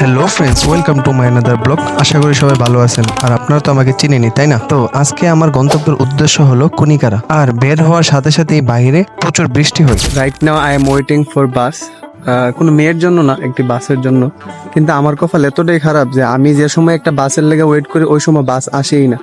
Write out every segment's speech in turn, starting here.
Hello friends welcome to my another blog আশা করি সবাই ভালো আছেন। আর আপনারা তো আমাকে চিনেনি তাই না? তো আজকে আমার গন্তব্যের উদ্দেশ্য হলো কুনিকারা আর বের হওয়ার সাথে সাথেই বাইরে প্রচুর বৃষ্টি হয়েছে। Right now I am waiting for bus কোনো মেয়ের জন্য না, একটি বাসের জন্য। কিন্তু আমার কপাল এতটাই খারাপ যে আমি যে সময় একটা বাসের লেগে ওয়েট করি, ওই সময় বাস আসেই না।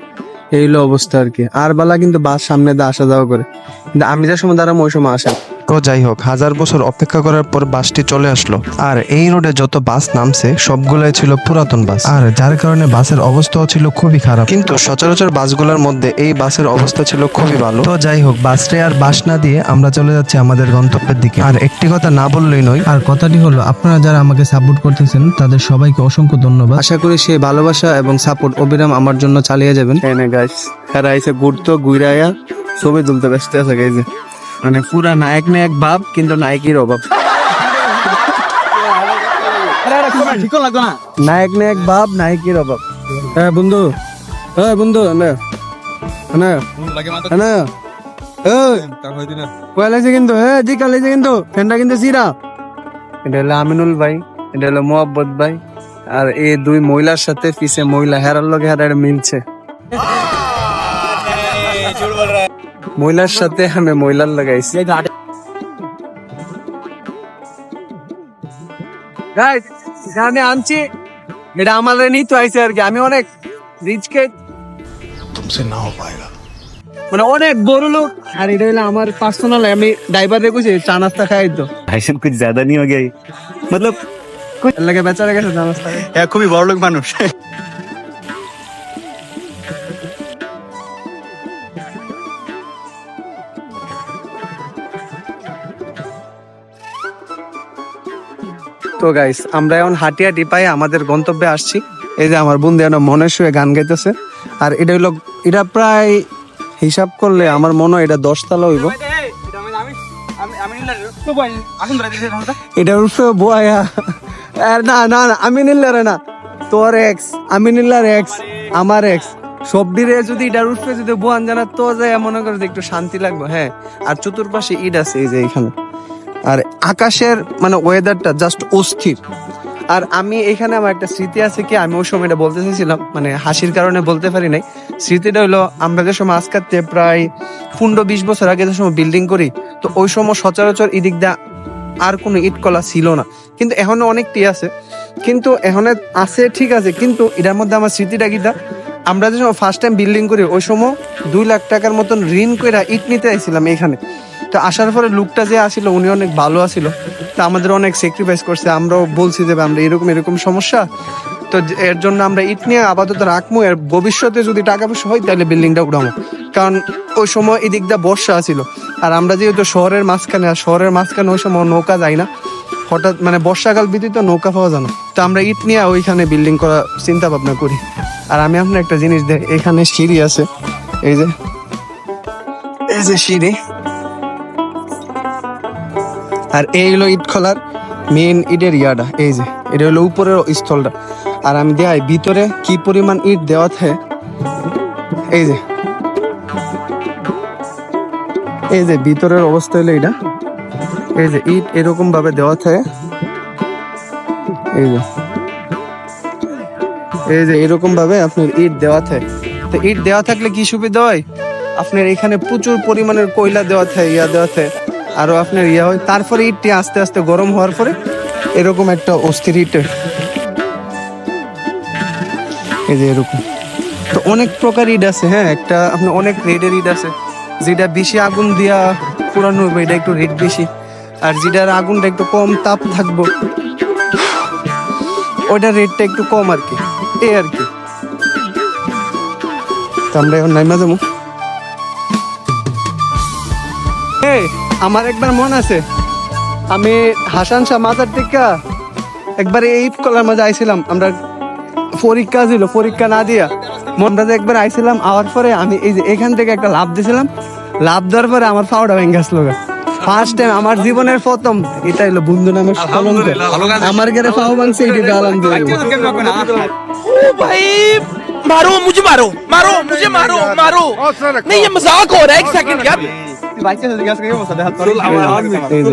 এই হলো অবস্থা আর কি। আর বেলা কিন্তু বাস সামনে দিয়ে আসা যাওয়া করে। কিন্তু আমি যে সময় দাঁড়াবো, ওই সময় আসে। তো যাই হোক হাজার বছর অপেক্ষা করার পর বাসটি চলে আসলো। আর এই রোডে যত বাস নামছে সবগুলাই ছিল পুরাতন বাস। আর যার কারণে বাসের অবস্থাও ছিল খুবই খারাপ। কিন্তু সচরাচর বাসগুলোর মধ্যে এই বাসের অবস্থা ছিল খুবই ভালো। তো যাই হোক বাসটা আর বাস না দিয়ে আমরা চলে যাচ্ছি আমাদের গন্তব্যের দিকে। আর একটি কথা না বললেই নয় আর কথাটি হলো আপনারা যারা আমাকে সাপোর্ট করতেছেন তাদের সবাইকে অসংখ্য ধন্যবাদ। আশা করি সেই ভালোবাসা এবং সাপোর্ট অবিরাম আমার জন্য চালিয়ে যাবেন। হ্যাঁ গাইস হ্যাঁ আইসে ঘুরতো ঘুরাইয়া ছবি তুলতে ব্যস্ত আছে গাইছে মানে পুরা নায়ক নায়ক ভাব কিন্তু নায়কের অভাব। নায়ক নায়ক ভাব নায়কের অভাব। হ্যাঁ বন্ধু। হ্যাঁ বন্ধু না না না কয়ালাইছে কিন্তু? হ্যাঁ জি কিন্তু। ফ্যানটা কিন্তু সিরা এটা হলো আমিনুল ভাই এটা হলো মোহাব্বত ভাই আর এই দুই মহিলার সাথে পিছে মহিলা হেরার লগে হেরার মিলছে। মহিলার সাথে আমি মহিলার লাগাইছি Guys, এটা আমি আনছি এটা আমার নিতে আইছে আর কি আমি অনেক রিচ কে মানে অনেক বড় লোক আর এটা হলো আমার পার্সোনাল আমি ড্রাইভার রেখেছি চা নাস্তা খাই তো भाई साहब कुछ ज्यादा नहीं हो गया ये? मतलब এর লাগে বেচারা গেছে চা নাস্তা খাই। है खूब बड़ लोग মানুষ তো গাইস আমরা এখন হাঁটি হাঁটি পাই আমাদের গন্তব্যে আসছি। এই যে আমার বন্ধু এখন মনে শুয়ে গান গাইতেছে। আর এটা হইল এটা প্রায় হিসাব করলে আমার মনে হয় এটা দশতলা হইব। এটা উঠছে বয়া। না না না, আমি নিল্লারে না। তোর এক্স আমি নিল্লার এক্স আমার এক্স সব দিরে যদি এটার উঠবে যদি বোয়ান জানা তো যায় মনে করে যে একটু শান্তি লাগবে হ্যাঁ। আর চতুর্পাশে ইট আছে এই যে এখানে। আর আকাশের মানে ওয়েদারটা জাস্ট অস্থির। আর আমি এখানে আমার একটা স্মৃতি আছে কি, আমি ওই সময় এটা বলতে চাইছিলাম মানে হাসির কারণে বলতে পারি নাই। স্মৃতিটা হলো, আমরা যে সময় আজকাতে প্রায় পনেরো বিশ বছর আগে যে সময় বিল্ডিং করি, তো ওই সময় সচরাচর এদিক দা আর কোনো ইট কলা ছিল না। কিন্তু এখনও অনেকটি আছে। কিন্তু এখানে আছে, ঠিক আছে, কিন্তু এটার মধ্যে আমার স্মৃতিটা কিটা আমরা যে ফার্স্ট টাইম বিল্ডিং করি, ওই সময় দুই লাখ টাকার মতন ঋণ করে ইট নিতে আইছিলাম এখানে। তো আসার পরে লোকটা যে আসিল, উনি অনেক ভালো আসিল। তো আমাদের অনেক স্যাক্রিফাইস করছে, আমরাও বলছি যে আমরা এরকম এরকম সমস্যা। তো এর জন্য আমরা ইট নিয়ে আপাতত রাখব এর ভবিষ্যতে যদি টাকা পয়সা হয়, তাহলে বিল্ডিংটা উঠাবো কারণ ওই সময় এদিক দিয়ে বর্ষা আসিল। আর আমরা যেহেতু শহরের মাঝখানে, আর শহরের মাঝখানে ওই সময় নৌকা যায় না, হঠাৎ মানে বর্ষাকাল ব্যতীত নৌকা পাওয়া যায় না। তো আমরা ইট নিয়ে ওইখানে বিল্ডিং করা চিন্তা ভাবনা করি। আর আমি আপনার একটা জিনিস দেখ এখানে সিঁড়ি আছে। এই যে এই যে সিঁড়ি। আর এই হলো ইট খোলার মেন ইটের ইয়াটা, এই যে। এটা হলো উপরের স্থলটা। আর আমি দেখাই, ভিতরে কি পরিমাণ ইট দেওয়া থাকে, এই যে। এই যে, ভিতরের অবস্থা হলো এটা এই যে, ইট এরকম ভাবে দেওয়া থাকে। এই যে। এই যে এরকম ভাবে আপনার ইট দেওয়া থাকে। তো ইট দেওয়া থাকলে কি সুবিধা হয়? আপনার এখানে প্রচুর পরিমাণের কয়লা দেওয়া থাকে, ইয়া দেওয়া থাকে। আরও আপনার ইয়া হয়, তারপরে ইটটি আস্তে আস্তে গরম হওয়ার পরে এরকম একটা অস্থির ইট এই যে এরকম। তো অনেক প্রকার ইট আছে হ্যাঁ একটা আপনার অনেক রেডের ইট আছে। যেটা বেশি আগুন দিয়া পুরানো হবে এটা একটু রেট বেশি। আর যেটার আগুনটা একটু কম তাপ থাকব, ওইটার রেটটা একটু কম আর কি। এই আর কি। আমরা এখন নাইমা যাব। আমার একবার মন আছে। আমি হাসান শাহ মাজার থেকে একবার এই কলার মাঝে আইছিলাম। আমরা পরীক্ষা ছিল, পরীক্ষা না দিয়া মনটা যে একবার আইছিলাম, আওয়ার পরে আমি এই যে এখান থেকে একটা লাভ দিছিলাম। লাভ দেওয়ার পরে আমার পাওয়াটা ভেঙে গেছিল ফার্স্ট টাইম আমার জীবনের প্রথম এটা হলো বন্ধু নামের কলঙ্ক আমার ঘরে পাও ভাঙছে এইটা আলহামদুলিল্লাহ ओ भाई मारो मुझे मारो मारो मुझे मारो मारो नहीं ये मजाक हो रहा है एक सेकंड यार এই যে,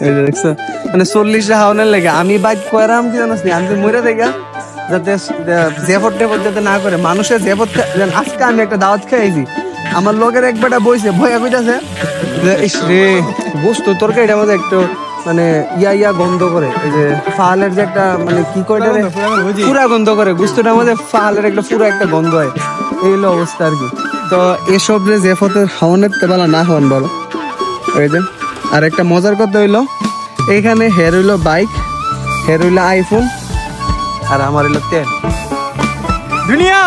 এই যে দেখছো? মানে চল্লিশ হাওনের লেগে আমি বাইক কয়রাম কি জানাস নি? আমি তো মরে দেখা যাতে জেফট টেফট যাতে না করে মানুষের জেফট আজকে আমি একটা দাওয়াত খাইছি আমার লগের এক বেটা বইছে ভয়া কইতাছে ইস রে বস্তু তরকারিটা আমাদের একটু মানে ইয়া ইয়া গন্ধ করে এই যে ফালের যে একটা মানে কি কয়টা পুরা গন্ধ করে বস্তুটা আমাদের ফালের একটা পুরো একটা গন্ধ হয়। এই হলো অবস্থা আর কি। তো এসব রে জেফতে হওয়ানের তেবেলা না হন বলো এই যে আর একটা মজার কথা হইল এখানে হের হইল বাইক হের হইল আইফোন আর আমার হইল তেল দুনিয়া!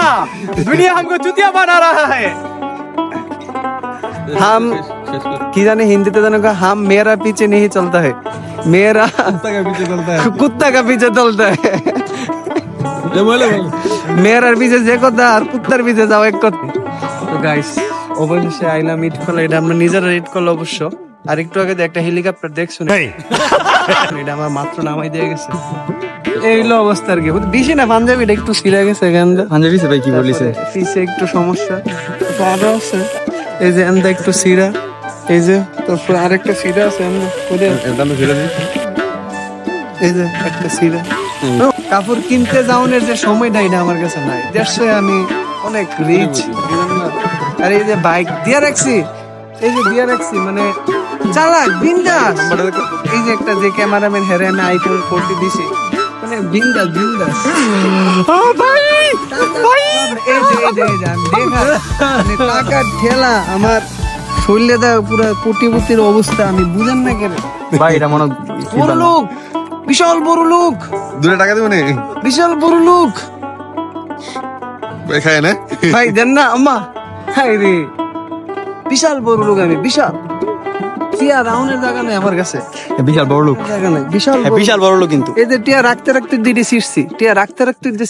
দুনিয়া হামকো চুতিয়া বানা রাহা হ্যায় হাম কি জানে হিন্দিতে জানো হাম মেয়েরা পিছে নেই চলতা হয়। মেয়েরা কুত্তা কা পিছে চলতা হয়। মেয়েরার পিছে যে কথা আর কুত্তার পিছে যাও এক কথা। তো গাইস অবশেষে আইলাম ইট করল এটা আমরা নিজেরা ইট করল অবশ্য। আর একটু আগে একটা হেলিকপ্টার দেখছ এটা আমার মাত্র নামাই দিয়ে গেছে। এইগুলো অবস্থা আর কি। দিছি না পাঞ্জাবিটা একটু ছিঁড়ে গেছে এখান পাঞ্জাবি ভাই কি বলিস পিসে একটু সমস্যা। আরও আছে এই যে এন্দা একটু সিরা। এই যে তারপর আরেকটা সিরা আছে এন্দা ওদের। এই যে একটা সিরা। কাপড় কিনতে যাওয়ার যে সময়টা এটা আমার কাছে নাই। দেশে আমি অনেক রিচ আর এই যে বাইক দিয়ে রাখছি। এই যে দিয়ে রাখছি মানে চালাক বিন্দাস। এই যে একটা যে ক্যামেরাম্যান হেরে আমি আইফোন ফোরটি দিছি। মানে বিন্দাস বিন্দাস। এই যে এই যে এই যে দেখা মানে টাকার ঠেলা আমার শরীরে দা পুরো কোটিপতির অবস্থা আমি বুঝেন না কেন? ভাই এটা মনে বড় লোক বিশাল বড় লোক। দূরে টাকা দেবো নি বিশাল বড় লোক। খায় না। ভাই দেন না আম্মা। হাই রে। বিশাল বড় লোক আমি বিশাল। টিয়া রাউনের জায়গা নেই আমার কাছে। বিশাল বড় লোক। জায়গা নেই বিশাল হ্যাঁ বিশাল বড় লোক কিন্তু। এদের টিয়া রাখতে রাখতে দিদি শিরছি টিয়া রাখতে রাখতে যে